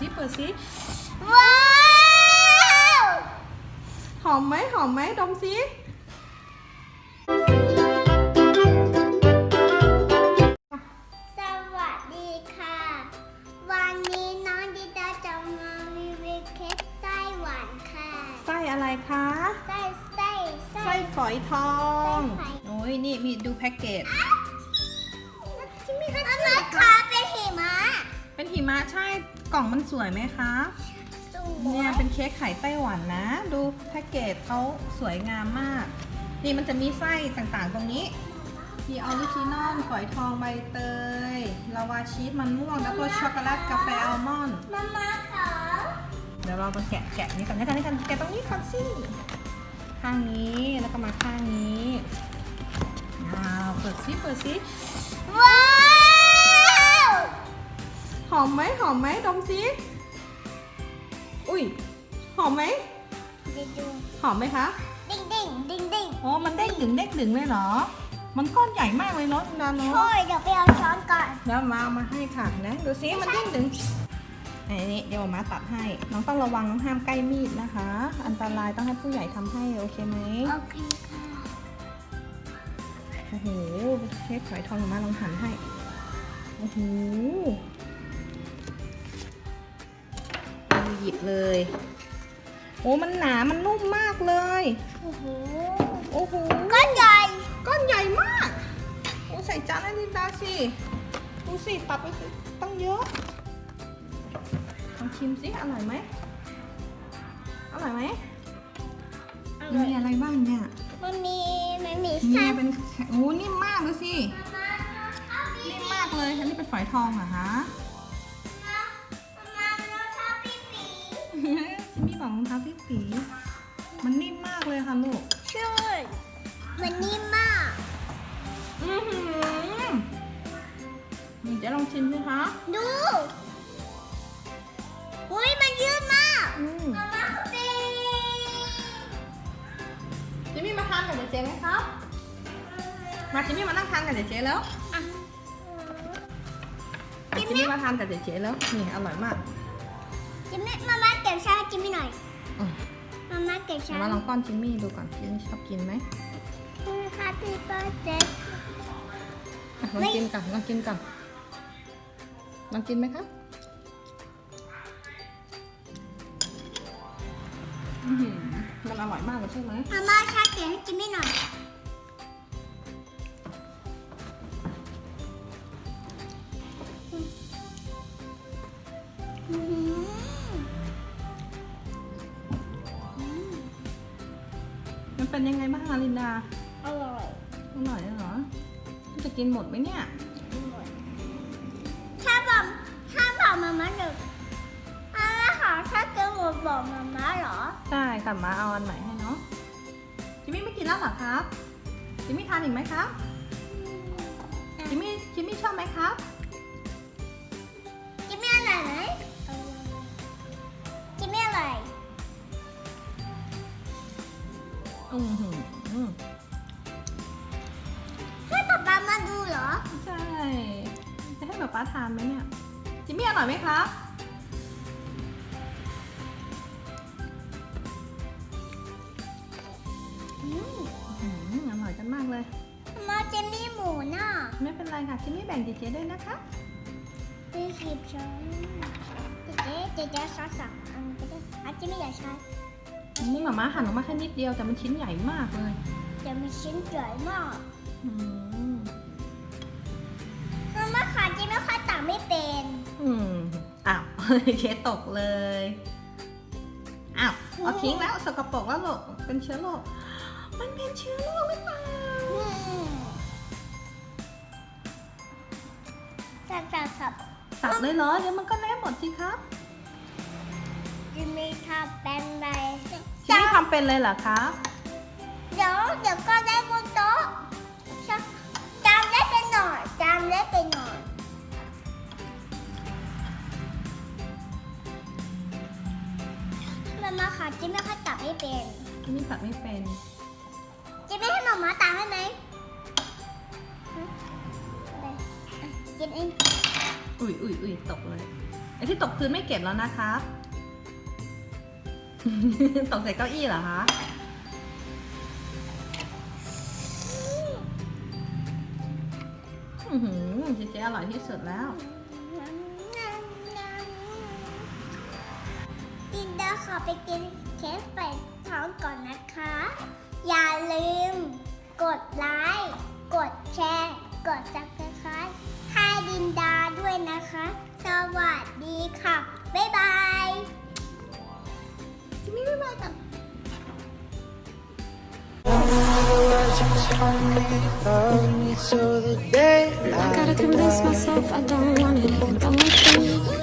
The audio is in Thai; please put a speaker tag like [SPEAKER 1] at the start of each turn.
[SPEAKER 1] ซิเปิดซิ
[SPEAKER 2] ว้าว
[SPEAKER 1] หอมไหมหอมไหมดมซิ
[SPEAKER 2] สวัสดีค่ะ วันนี้น้องดิดาจะมารีวิวเค้กไต้หวันค่ะ
[SPEAKER 1] ไส้อะไรคะ
[SPEAKER 2] ไส้ไส้
[SPEAKER 1] ไส้ฝอยทอง
[SPEAKER 2] ไส้ฝอย
[SPEAKER 1] โอ้ยนี่มีดูแพ็กเกจ
[SPEAKER 2] ที่มีอันนั้นค่ะเป็นหิมะ
[SPEAKER 1] เป็นหิมะใช่ กล่องมันสวยไหมคะ
[SPEAKER 2] สวย
[SPEAKER 1] เนี่ยเป็นเค้กไข่ไต้หวันนะ ดูแพ็กเกจเขาสวยงามมาก นี่มันจะมีไส้ต่างๆตรงนี้ มีออริจินอลฝอยทองใบเตยลาวาชีสมันม่วงแล้วก็ช็อกโกแลตกาแฟอัลมอนด์
[SPEAKER 2] มาม่าค่ะ
[SPEAKER 1] เดี๋ยวเรามาแกะแกะนี่ก่อนนี่กันนี่กันแกะตรงนี้ก่อนสิข้างนี้แล้วก็มาข้างนี้อ้าวเปิดซิเปิดซิ
[SPEAKER 2] ว้าว
[SPEAKER 1] หอมไหมหอมไหมดมซิอุ้ยหอมไหม
[SPEAKER 2] ดิดู
[SPEAKER 1] หอมไหมคะ
[SPEAKER 2] ดิ่งดิ่งดิ่งดิ่ง
[SPEAKER 1] โอ้มันเด้งดึงเด้งดึงเลยเหรอ มันก้อนใหญ่มากเลยเนาะนาโน
[SPEAKER 2] โอ้ยเดี๋ยวไปเอาช้อนก่อน
[SPEAKER 1] แล้วมาเอามาให้ค่ะนะดูซิมันเด้งดึงอันนี้เดี๋ยวมาตัดให้ น้องต้องระวังน้องห้ามใกล้มีดนะคะ อันตรายต้องให้ผู้ใหญ่ทำให้โอเคไหม
[SPEAKER 2] โอเคค่ะ
[SPEAKER 1] โอ้โหเค้กฝอยทองมาลองหันให้โอ้โห เลยโอ้มันหนา มันนุ่มมากเลย
[SPEAKER 2] โอ้โห
[SPEAKER 1] โอ้โห
[SPEAKER 2] ก้อนใหญ่
[SPEAKER 1] ก้อนใหญ่มาก โอ้ใส่จานให้ลินดาสิ ดูสิ ตัดไปสิตั้งเยอะลองชิมสิ อร่อยไหม อร่อยไหมมีอะไรบ้างเนี่ย
[SPEAKER 2] มันมี มันมี
[SPEAKER 1] มี
[SPEAKER 2] ไส้
[SPEAKER 1] เป็นโอ้นิ่มมากดูสิ นิ่มมากเลย อันนี้เป็นฝอยทองเหรอคะ พี่สีมันนิ่มมากเลยค่ะลูก
[SPEAKER 2] ช่วยมันนิ่มมาก
[SPEAKER 1] อือหือนี่จะลองชิมสิคะ
[SPEAKER 2] ดูอุ้ยมันยืดมาก
[SPEAKER 1] อืม
[SPEAKER 2] มาม่าปี
[SPEAKER 1] จิมมี่มาทานกับเจ๊ไหมครับ มาจิมมี่มานั่งทานกับเจ๊แล้ว
[SPEAKER 2] อะ
[SPEAKER 1] จิมมี่มาทานกับเจ๊แล้ว นี่อร่อยมาก
[SPEAKER 2] จิมมี่มา มาม่าเก็บชา
[SPEAKER 1] เดี๋ยวมาลองป้อนจิมมี่ดูก่อนจิมมี่ชอบกินไหม
[SPEAKER 2] ฮปปี้เบิร์ดเดย์
[SPEAKER 1] อะลองกินก่อนลองกินก่อนลองกินไหมครับอื้อหือมันอร่อยมากเลยใช่ไหม
[SPEAKER 2] มาม่าชาเก็บให้จิมมี่หน่อย
[SPEAKER 1] เป็นยังไงบ้างอะลินดา
[SPEAKER 2] อร่อย
[SPEAKER 1] อร่อยเหรอจะกินหมดไหมเนี่ย
[SPEAKER 2] ถ้าบอกถ้าบอกมาม่าเดี๋ยวมาม่าขอถ้าเกิดหมดบอกมาม่าเหรอ
[SPEAKER 1] ใช่กลับมาเอาอันใหม่ให้เนาะ จิมมี่ไม่กินแล้วเหรอครับ จิมมี่ทานอีกไหมครับ จิมมี่ จิมมี่ชอบไหมครับ
[SPEAKER 2] จิมมี่อร่อยไหมจิม อือ
[SPEAKER 1] หืออืม
[SPEAKER 2] ให้ป๊าป๊ามาดูเหรอ
[SPEAKER 1] ใช่ จะให้ป๊าป๊าทานไหมเนี่ย จิมมี่อร่อยไหมครับ
[SPEAKER 2] อืม
[SPEAKER 1] อืมอร่อยกันมากเลย
[SPEAKER 2] มาจิมมี่หมูน่ะ
[SPEAKER 1] ไม่เป็นไรค่ะจิมมี่แบ่งเจ๊ๆด้วยนะคะ
[SPEAKER 2] เป็นสิบช้อนเจ๊เจ๊เจ๊ช้อนสามอันก็ได้อะจิมมี่อย่าใช้
[SPEAKER 1] นี่หมาม่าหั่นออกมาแค่นิดเดียวแต่มันชิ้นใหญ่มากเลย
[SPEAKER 2] จะมีชิ้นใหญ่มาก
[SPEAKER 1] อืม
[SPEAKER 2] มาม่าขาจิมมี่ค่อยตักไม่เป็น
[SPEAKER 1] อืมอ้าวเคสตกเลยอ้าวเอาทิ้งแล้วสกปรกแล้วหรอกเป็นเชื้อโรคมันเป็นเชื้อโรคหรือเปล่า
[SPEAKER 2] อืมสับสับสับ
[SPEAKER 1] สับเลยเหรอเดี๋ยวมันก็เละหมดสิครับ
[SPEAKER 2] เป็น
[SPEAKER 1] เลยเหรอคะ
[SPEAKER 2] เดี๋ยวเดี๋ยวก็ได้บนโต๊ะชะจามได้เป็นหน่อยจามได้เป็นหน่อยมาม่าขาจิมมี่ค่อยตักไม่เป็น
[SPEAKER 1] ชิมี่ตัดไม่เป็น
[SPEAKER 2] จิมมี่ให้หมาม่าตักให้ไหมฮะอะไรอะกินเอง
[SPEAKER 1] อุ้ยอุ้ยอุ้ยตกเลย
[SPEAKER 2] อ
[SPEAKER 1] ไอที่ตกพื้นไม่เก็บแล้วนะครับ ตกใส่เก้าอี้เหรอคะอือหือเจ๊เจ๊อร่อยที่สุดแล้ว
[SPEAKER 2] ดินดาขอไปกินเค้กเป็ดท้องก่อนนะคะ อย่าลืม กดไลค์ กดแชร์ กดซับสไครต์ให้ดินดาด้วยนะคะ สวัสดีค่ะ บ๊ายบาย
[SPEAKER 3] I gotta convince myself I don't want it I do.